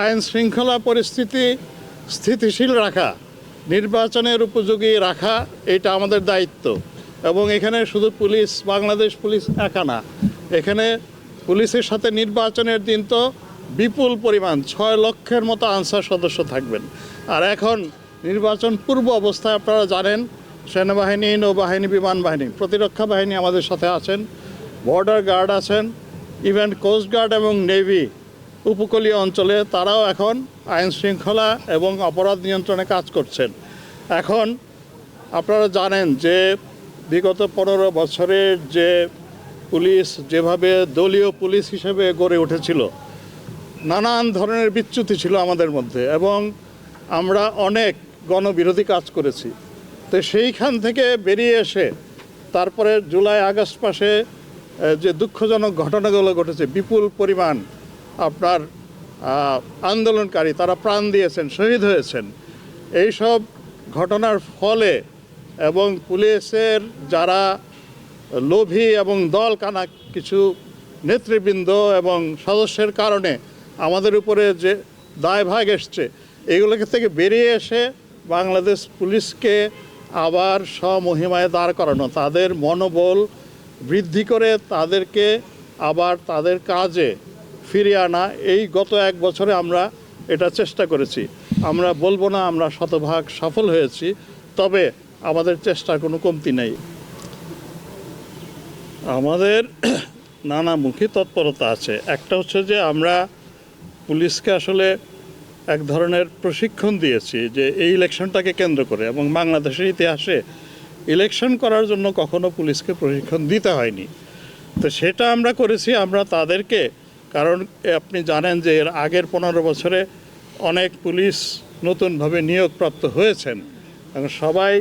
আইন শৃঙ্খলা পরিস্থিতি স্থিতিশীল রাখা, নির্বাচনের উপযোগী রাখা, এটা আমাদের দায়িত্ব। এবং এখানে শুধু পুলিশ, বাংলাদেশ পুলিশ একা না, এখানে পুলিশের সাথে নির্বাচনের দিন তো বিপুল পরিমাণ, ছয় লক্ষের মতো আনসার সদস্য থাকবেন। আর এখন নির্বাচন পূর্ব অবস্থায় আপনারা জানেন, সেনাবাহিনী, নৌবাহিনী, বিমান বাহিনী, প্রতিরক্ষা বাহিনী আমাদের সাথে আছেন, বর্ডার গার্ড আছেন, ইভেন কোস্ট গার্ড এবং নেভি উপকূলীয় অঞ্চলে তারাও এখন আইন শৃঙ্খলা এবং অপরাধ নিয়ন্ত্রণে কাজ করছেন। এখন আপনারা জানেন যে বিগত পনেরো বছরের যে পুলিশ যেভাবে দলীয় পুলিশ হিসেবে গড়ে উঠেছিল, নানান ধরনের বিচ্যুতি ছিল আমাদের মধ্যে এবং আমরা অনেক গণবিরোধী কাজ করেছি। তো সেইখান থেকে বেরিয়ে এসে তারপরে জুলাই আগস্ট মাসে যে দুঃখজনক ঘটনাগুলো ঘটেছে, বিপুল পরিমাণ আপনার আন্দোলনকারী, তারা প্রাণ দিয়েছেন, শহীদ হয়েছেন। এইসব ঘটনার ফলে এবং পুলিশের যারা লোভী এবং দল কানা কিছু নেতৃবৃন্দ এবং সদস্যের কারণে আমাদের উপরে যে দায়ভাগ এসছে এগুলোকে থেকে বেরিয়ে এসে বাংলাদেশ পুলিশকে আবার স্বমহিমায় দাঁড় করানো, তাদের মনোবল বৃদ্ধি করে তাদেরকে আবার তাদের কাজে ফিরিয়ে আনা, এই গত এক বছরে আমরা এটা চেষ্টা করেছি। আমরা বলব না আমরা শতভাগ সফল হয়েছি, তবে আমাদের চেষ্টার কোনো কমতি নেই। আমাদের নানামুখী তৎপরতা আছে। একটা হচ্ছে যে আমরা পুলিশকে আসলে এক ধরনের প্রশিক্ষণ দিয়েছি যে এই ইলেকশনটাকে কেন্দ্র করে, এবং বাংলাদেশের ইতিহাসে ইলেকশন করার জন্য কখনো পুলিশকে প্রশিক্ষণ দিতে হয়নি। তো সেটা আমরা করেছি, আমরা তাদেরকে কারণ আপনি জানেন যে এর আগের পনেরো বছরে অনেক পুলিশ নতুনভাবে নিয়োগপ্রাপ্ত হয়েছেন। এবং সবাই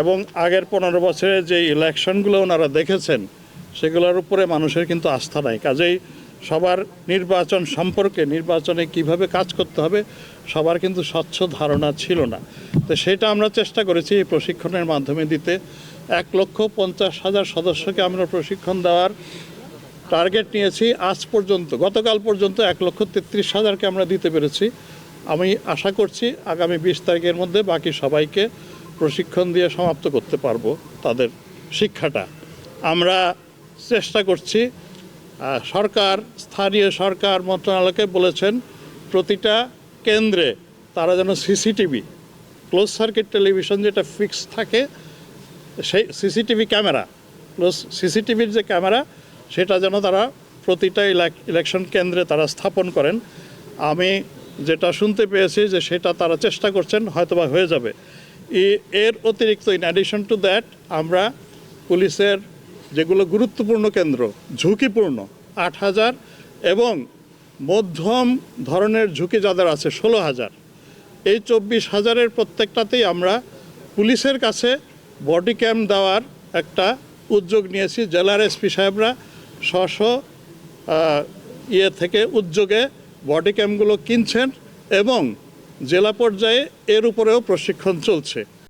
এবং আগের পনেরো বছরে যে ইলেকশনগুলো ওনারা দেখেছেন, সেগুলোর উপরে মানুষের কিন্তু আস্থা নাই। কাজেই সবার নির্বাচন সম্পর্কে, নির্বাচনে কীভাবে কাজ করতে হবে, সবার কিন্তু স্বচ্ছ ধারণা ছিল না। তো সেটা আমরা চেষ্টা করেছি এই প্রশিক্ষণের মাধ্যমে দিতে। এক লক্ষ পঞ্চাশ হাজার সদস্যকে আমরা প্রশিক্ষণ দেওয়ার টার্গেট নিয়েছি। আজ পর্যন্ত, গতকাল পর্যন্ত এক লক্ষ তেত্রিশ হাজারকে আমরা দিতে পেরেছি। আমি আশা করছি আগামী বিশ তারিখের মধ্যে বাকি সবাইকে প্রশিক্ষণ দিয়ে সমাপ্ত করতে পারব তাদের শিক্ষাটা। আমরা চেষ্টা করছি সরকার, স্থানীয় সরকার মন্ত্রণালয়কে বলেছেন, প্রতিটা কেন্দ্রে তারা যেন সিসিটিভি ক্লোজ সার্কিট টেলিভিশন যেটা ফিক্স থাকে, সেই সিসিটিভি ক্যামেরা প্লাস সিসিটিভির যে ক্যামেরা সেটা যেন তারা প্রতিটা ইলেক- ইলেকশন কেন্দ্রে তারা স্থাপন করেন। আমি যেটা শুনতে পেয়েছি যে সেটা তারা চেষ্টা করছেন, হয়তোবা হয়ে যাবে। এর অতিরিক্ত ইন অ্যাডিশন টু দ্যাট আমরা পুলিশের যেগুলো গুরুত্বপূর্ণ কেন্দ্র, ঝুঁকিপূর্ণ, আট হাজার এবং মধ্যম ধরনের ঝুঁকি যাদের আছে ষোলো হাজার। এই চব্বিশ হাজারের প্রত্যেকটাতেই আমরা পুলিশের কাছে বডি ক্যাম্প দেওয়ার একটা উদ্যোগ নিয়েছি। জেলার এসপি সাহেবরা স্ব ইয়ে থেকে উদ্যোগে বডি ক্যাম্পগুলো কিনছেন এবং জেলা পর্যায়ে এর উপরেও প্রশিক্ষণ চলছে।